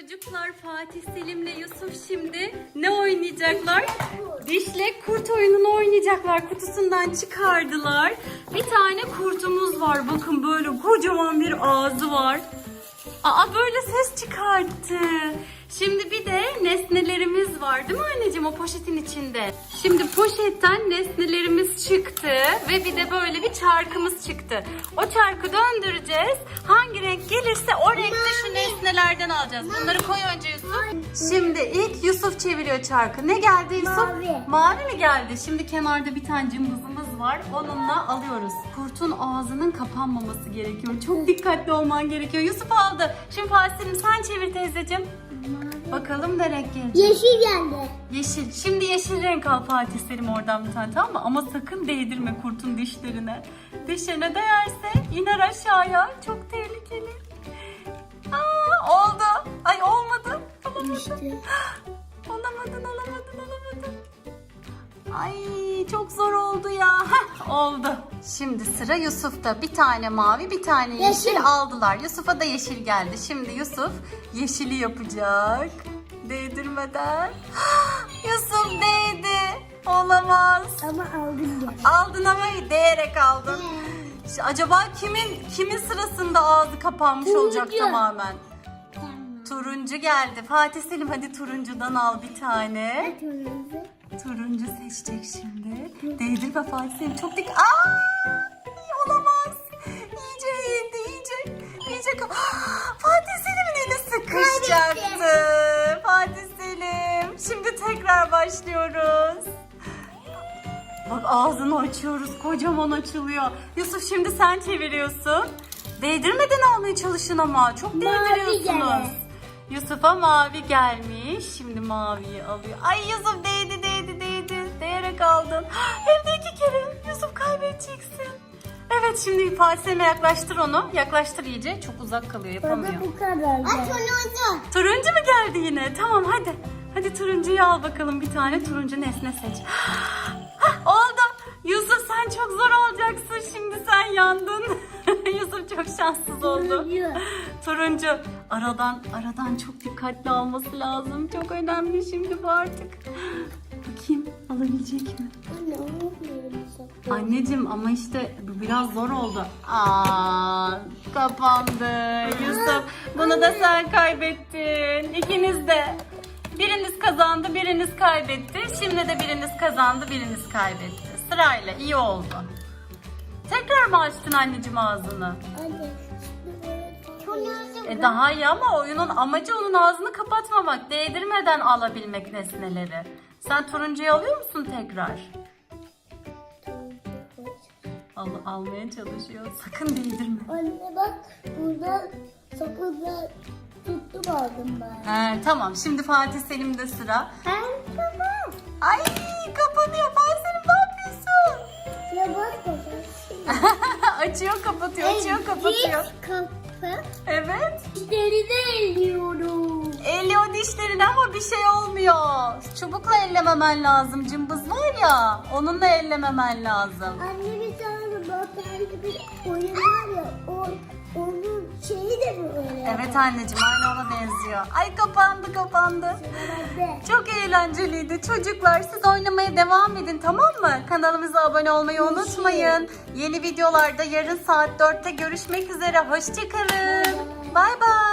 Çocuklar Fatih Selim'le Yusuf şimdi ne oynayacaklar? Dişle kurt oyununu oynayacaklar. Kutusundan çıkardılar. Bir tane kurtumuz var. Bakın böyle kocaman bir ağzı var. Aa böyle ses çıkarttı. Şimdi bir de nesnelerimiz var değil mi anneciğim o poşetin içinde? Şimdi poşetten nesnelerimiz çıktı ve bir de böyle bir çarkımız çıktı. O çarkı döndüreceğiz. Hangi renk gelirse o renkte şu nesnelerden alacağız. Bunları koy önce Yusuf. Şimdi ilk Yusuf çeviriyor çarkı. Ne geldi Yusuf? Mavi. Mavi mi geldi? Şimdi kenarda bir tane cımbızımız var. Onunla alıyoruz. Kurtun ağzının kapanmaması gerekiyor. Çok dikkatli olman gerekiyor. Yusuf aldı. Şimdi Fatih Selim sen çevir teyzeciğim. Bakalım ne renk gelecek. Yeşil geldi. Yeşil. Şimdi yeşil renk al Fatih Selim oradan bir tane tamam mı? Ama sakın değdirme kurtun dişlerine. Dişlerine değerse iner aşağıya. Çok tehlikeli. Aa, oldu. Ay olmadı. Alamadın. İşte. Alamadın, alamadın, alamadın. Ay çok zor oldu ya. Heh, oldu. Şimdi sıra Yusuf'ta. Bir tane mavi, bir tane yeşil, Yeşil. aldılar. Yusuf'a da yeşil geldi. Şimdi Yusuf yeşili yapacak. Değdirmeden. Yusuf değdi. Olamaz. Ama geldi. Aldın ama değerek aldın. Acaba kimin kimin sırasında ağzı kapanmış olacak Turuncu. tamamen? Turuncu geldi. Fatih Selim hadi turuncudan al bir tane. Kırmızı. Turuncu seçecek şimdi. Değdirme Fatih Selim. Çok dik... Aa! Olamaz. İyice eğildi iyice. İyice... ka-! Fatih Selim'in eli sıkışacaktı. Fatih Selim. Şimdi tekrar başlıyoruz. Bak ağzını açıyoruz. Kocaman açılıyor. Yusuf şimdi sen çeviriyorsun. Değdirmeden almaya çalışın ama. Çok değdiriyorsunuz. gene. Yusuf'a mavi gelmiş. Şimdi maviyi alıyor. Ay Yusuf değdi değdi değdi. Değerek aldın. Hem de iki kere. Yusuf kaybedeceksin. Evet şimdi Fatih Selim'e yaklaştır onu. Yaklaştır iyice. Çok uzak kalıyor yapamıyor. bu kadar. Aç onu Turuncu mu geldi yine? Tamam hadi. Hadi turuncuyu al bakalım bir tane turuncu nesne seç. Hah, oldu. Yusuf sen çok zor olacaksın şimdi sen yandın. Yusuf çok şanssız oldu. Turuncu. Turuncu. Aradan aradan çok dikkatli alması lazım. Çok önemli şimdi bu artık. Bakayım alabilecek mi? Anne misin? Anneciğim ama işte bu biraz zor oldu. Aa, kapandı. Yusuf bunu da sen kaybettin. İkiniz de. Biriniz kazandı, biriniz kaybetti. Şimdi de biriniz kazandı, biriniz kaybetti. Sırayla iyi oldu. Tekrar mı açtın anneciğim ağzını? Anne. E daha iyi ama oyunun amacı onun ağzını kapatmamak, değdirmeden alabilmek nesneleri. Sen turuncuyu alıyor musun tekrar? Al, almaya çalışıyor. Sakın değdirme. Anne bak burada sakızlar tuttum aldım ben. He, tamam şimdi Fatih Selim'de sıra. Ben tamam. Ay kapanıyor Fatih Selim ne yapıyorsun? Ya bak baba. açıyor kapatıyor, açıyor kapatıyor. Diş kapı. Evet. Dişleri de eliyorum. Eliyor dişlerini ama bir şey olmuyor. Çubukla ellememen lazım. Cımbız var ya onunla ellememen lazım. Anne bir tane bir oyun var ya. O, onun şeyi de böyle. Evet anneciğim aynı ona benziyor. Ay kapandı kapandı. Çok eğlenceliydi. Çocuklar siz oynamaya devam edin tamam mı? Kanalımıza abone olmayı unutmayın. Yeni videolarda yarın saat 4'te görüşmek üzere. Hoşçakalın. Bay bay.